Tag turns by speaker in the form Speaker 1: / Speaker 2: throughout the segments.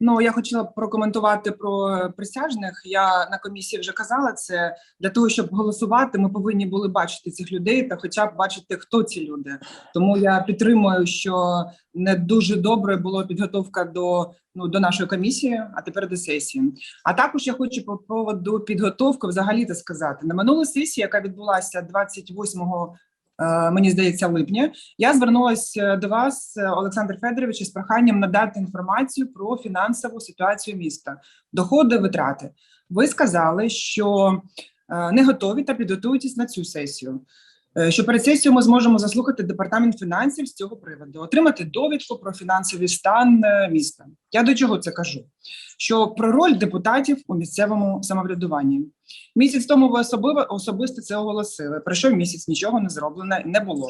Speaker 1: Ну я хотіла прокоментувати про е, присяжних. Я на комісії вже казала це для того, щоб голосувати. Ми повинні були бачити цих людей та, хоча б бачити, хто ці люди. Тому я підтримую, що не дуже добре була підготовка до ну до нашої комісії, а тепер до сесії. А також я хочу по поводу підготовки взагалі то сказати на минулій сесії, яка відбулася 28 е, Мені здається, липня я звернулася до вас, е, Олександр Федорович, з проханням надати інформацію про фінансову ситуацію міста, доходи, витрати. Ви сказали, що е, не готові та підготуєтесь на цю сесію. Е, Що перед сесією ми зможемо заслухати департамент фінансів з цього приводу, отримати довідку про фінансовий стан е, міста. Я до чого це кажу? Що про роль депутатів у місцевому самоврядуванні місяць тому ви особливо особисто це оголосили. Пройшов місяць, нічого не зроблено не було.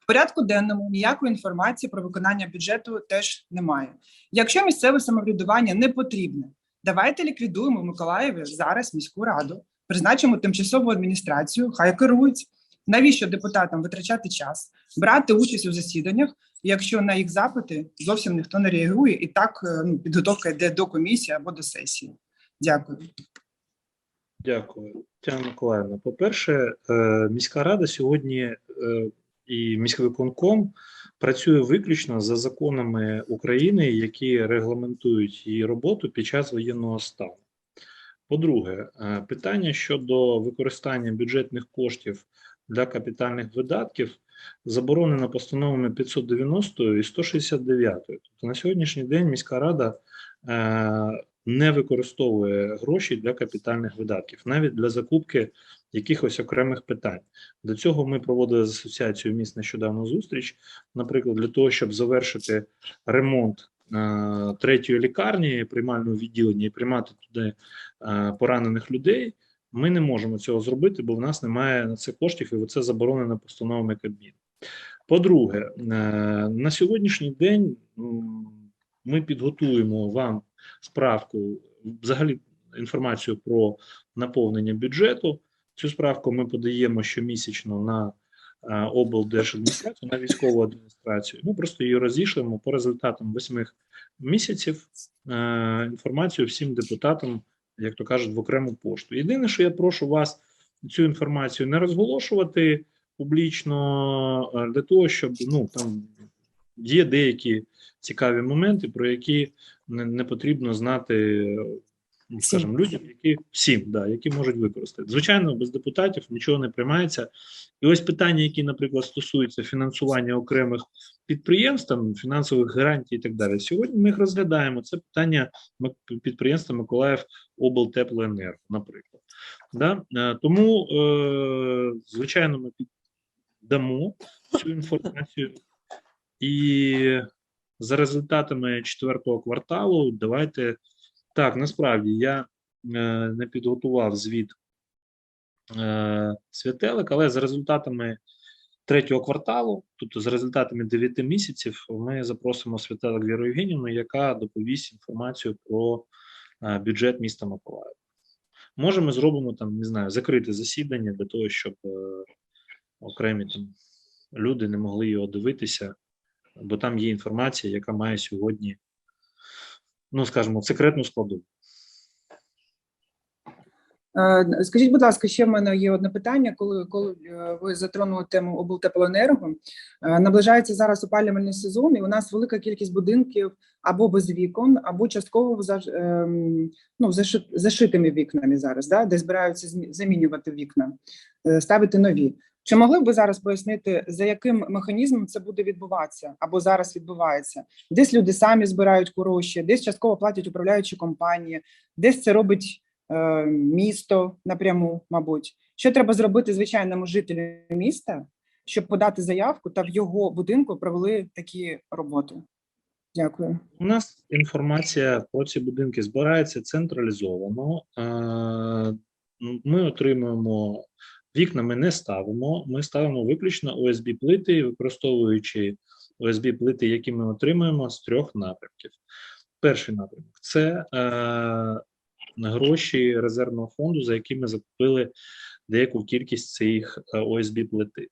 Speaker 1: В порядку денному ніякої інформації про виконання бюджету теж немає. Якщо місцеве самоврядування не потрібне, давайте ліквідуємо в Миколаєві зараз міську раду, призначимо тимчасову адміністрацію, хай керують. Навіщо депутатам витрачати час, брати участь у засіданнях, якщо на їх запити зовсім ніхто не реагує, і так е, ну, підготовка йде до комісії або до сесії. Дякую.
Speaker 2: Дякую, Тетяна Миколаївна. По-перше, е, міська рада сьогодні е, і міськвиконком працює виключно за законами України, які регламентують її роботу під час воєнного стану. По-друге, питання щодо використання бюджетних коштів для капітальних видатків заборонено постановами 590 і 169. Тобто на сьогоднішній день міська рада е, не використовує гроші для капітальних видатків, навіть для закупки якихось окремих питань. До цього ми проводили з асоціацією міст нещодавно зустріч, наприклад, для того, щоб завершити ремонт е, третьої лікарні, приймального відділення і приймати туди е, поранених людей. Ми не можемо цього зробити, бо в нас немає на це коштів, і це заборонено постановами Кабміну. По-друге, е, на сьогоднішній день ми підготуємо вам справку, взагалі інформацію про наповнення бюджету. Цю справку ми подаємо щомісячно на е, облдержадміністрацію, на військову адміністрацію. Ми просто її розійшлемо по результатам восьми місяців е, інформацію всім депутатам, як то кажуть, в окрему пошту. Єдине, що я прошу вас цю інформацію не розголошувати публічно для того, щоб ну там є деякі цікаві моменти, про які не, не потрібно знати, ну, скажімо, людям, які всім, да, які можуть використати. Звичайно, без депутатів нічого не приймається. І ось питання, які, наприклад, стосуються фінансування окремих підприємств, там, фінансових гарантій і так далі. Сьогодні ми їх розглядаємо. Це питання підприємства Миколаїв облтеплоенерго, наприклад. Да? Е, Тому, е, звичайно, ми дамо цю інформацію. І за результатами четвертого кварталу, давайте так, насправді я е, не підготував звіт святелик, але за результатами третього кварталу, тобто за результатами 9 місяців, ми запросимо святелик Віру Євгенівну, яка доповість інформацію про е, бюджет міста Миколаєва. Може, ми зробимо там, не знаю, закрите засідання для того, щоб е, окремі там люди не могли його дивитися, бо там є інформація, яка має сьогодні, ну скажімо, секретну складову.
Speaker 1: Е, Скажіть, будь ласка, ще в мене є одне питання. Коли коли е, ви затронули тему облтеплоенерго, е, наближається зараз опалювальний сезон, і у нас велика кількість будинків або без вікон, або частково заж- ем, ну, заши- зашитими вікнами зараз, да, де збираються замінювати вікна, ставити нові. Чи могли б ви зараз пояснити, за яким механізмом це буде відбуватися або зараз відбувається? Десь люди самі збирають гроші, десь частково платять управляючі компанії, десь це робить місто напряму, мабуть. Що треба зробити звичайному жителю міста, щоб подати заявку та в його будинку провели такі роботи? Дякую.
Speaker 2: У нас інформація про ці будинки збирається централізовано. Е, Ми отримуємо вікна, ми не ставимо. Ми ставимо виключно ОСБ плити, використовуючи ОСБ плити, які ми отримуємо з трьох напрямків. Перший напрямок це е, гроші резервного фонду, за які ми закупили деяку кількість цих ОСБ плити.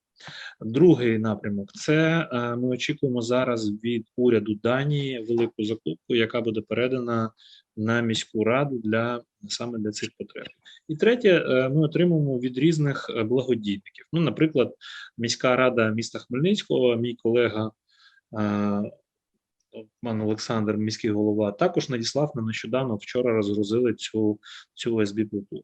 Speaker 2: Другий напрямок це е, ми очікуємо зараз від уряду Данії велику закупку, яка буде передана на міську раду для саме для цих потреб. І третє, е, ми отримуємо від різних е, благодійників. Ну, наприклад, міська рада міста Хмельницького, мій колега е, пан Олександр, міський голова, також надіслав нам нещодавно. Вчора розгрузили цю цю ОСБ плиту.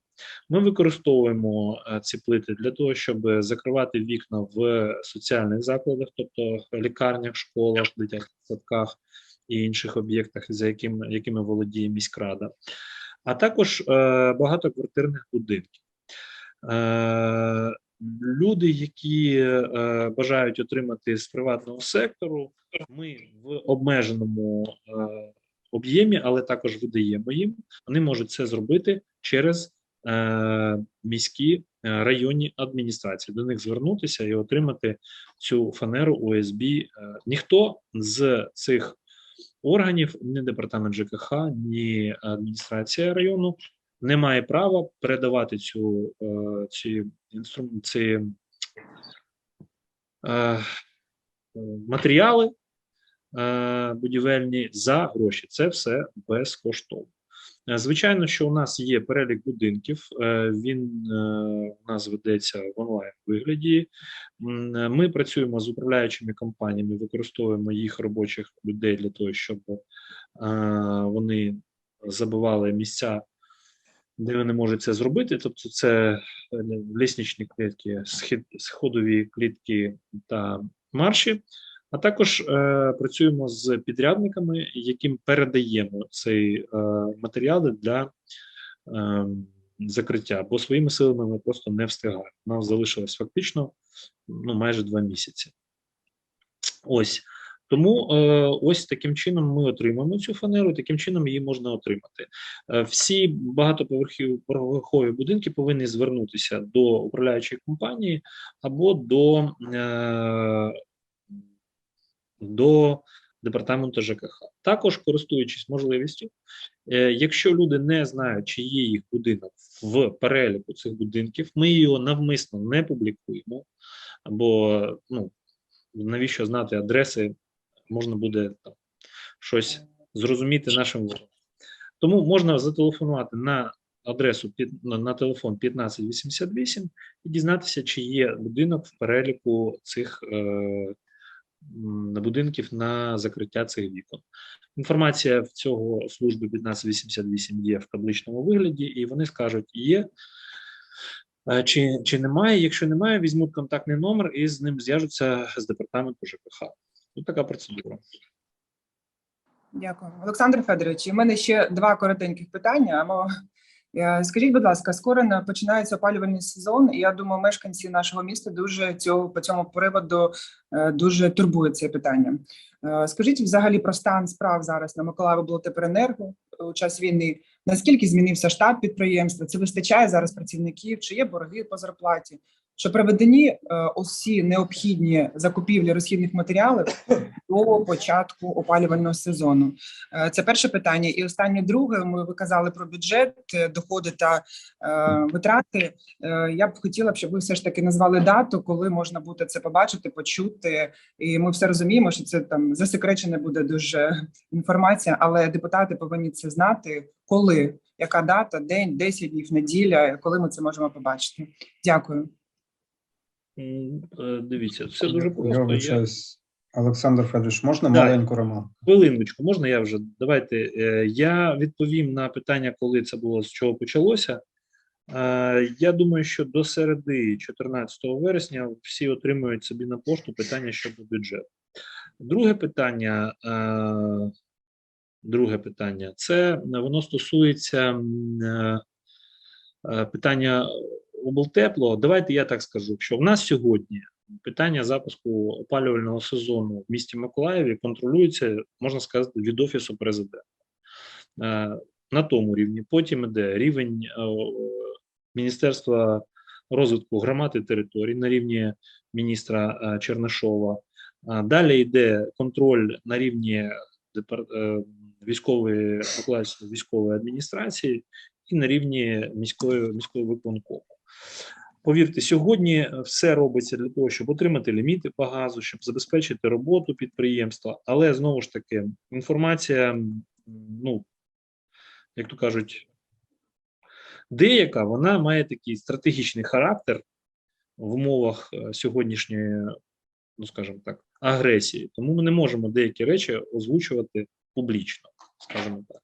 Speaker 2: Ми використовуємо е, ці плити для того, щоб закривати вікна в соціальних закладах, тобто лікарнях, школах, дитячих садках і інших об'єктах, за яким, якими володіє міськрада, а також е, багатоквартирних будинків. Е, люди, які е, бажають отримати з приватного сектору, ми в обмеженому е, об'ємі, але також видаємо їм. Вони можуть це зробити через е, міські районні адміністрації. До них звернутися і отримати цю фанеру ОСБ. Ніхто з цих органів, ні департамент ЖКХ, ні адміністрація району не має права передавати цю е, ці інструм... ці е, матеріали е, будівельні за гроші. Це все безкоштовно. Е, Звичайно, що у нас є перелік будинків, він у нас ведеться в онлайн вигляді. Ми працюємо з управляючими компаніями, використовуємо їх робочих людей для того, щоб вони забивали місця, де вони можуть це зробити. Тобто, це е, лісничні клітки, сходові клітки та марші. А також е, працюємо з підрядниками, яким передаємо цей е, матеріали для е, закриття, бо своїми силами ми просто не встигаємо. Нам залишилось фактично ну, майже два місяці. Ось. Тому е, ось таким чином ми отримуємо цю фанеру, таким чином її можна отримати. Е, всі багатоповерхові будинки повинні звернутися до управляючої компанії або до е, до департаменту ЖКХ. Також користуючись можливістю, якщо люди не знають, чи є їх будинок в переліку цих будинків, ми його навмисно не публікуємо, бо ну, навіщо знати адреси, можна буде там, щось зрозуміти нашим ворогам. Тому можна зателефонувати на адресу на, телефон 1588 і дізнатися, чи є будинок в переліку цих е, будинків на закриття цих вікон. Інформація в цього служби 1588 є в табличному вигляді, і вони скажуть, є чи, чи немає. Якщо немає, візьмуть контактний номер і з ним зв'яжуться з департаменту ЖКХ. Ось така процедура.
Speaker 1: Дякую, Олександр Федорович. У мене ще два коротеньких питання. Або е, скажіть, будь ласка, скоро на- починається опалювальний сезон, і я думаю, мешканці нашого міста дуже цього по цьому приводу е, дуже турбує це питання. Е, Скажіть взагалі про стан справ зараз на Миколаївоблтеперенерго у час війни. Наскільки змінився штат підприємства? Це вистачає зараз працівників? Чи є борги по зарплаті? Що проведені е, усі необхідні закупівлі розхідних матеріалів до початку опалювального сезону? Е, Це перше питання. І останнє друге. Ми ви казали про бюджет, е, доходи та витрати. Я б хотіла, щоб ви все ж таки назвали дату, коли можна буде це побачити, почути. І ми все розуміємо, що це там засекречена буде дуже інформація, але депутати повинні це знати, коли, яка дата, день, 10 днів, неділя, коли ми це можемо побачити. Дякую.
Speaker 2: Е, Дивіться, все дуже просто. Я...
Speaker 3: Олександр Федорович, можна
Speaker 2: Так.
Speaker 3: маленьку ремарку?
Speaker 2: Хвилиночку, можна я вже? Давайте. е, Я відповім на питання, коли це було, з чого почалося. Е, Я думаю, що до середи 14 вересня всі отримують собі на пошту питання щодо бюджету. Друге питання. Друге питання це воно стосується питання облтепло. Давайте я так скажу, що в нас сьогодні питання запуску опалювального сезону в місті Миколаєві контролюється, можна сказати, від офісу президента Е, на тому рівні. Потім іде рівень е, Міністерства розвитку громад і територій на рівні міністра е, Чернишова. Далі йде контроль на рівні військової військової адміністрації і на рівні міської міської виконкому. Повірте, сьогодні все робиться для того, щоб отримати ліміти по газу, щоб забезпечити роботу підприємства. Але знову ж таки, інформація, ну як то кажуть, деяка вона має такий стратегічний характер в умовах е, сьогоднішньої, ну скажімо так, агресії. Тому ми не можемо деякі речі озвучувати публічно, скажімо так.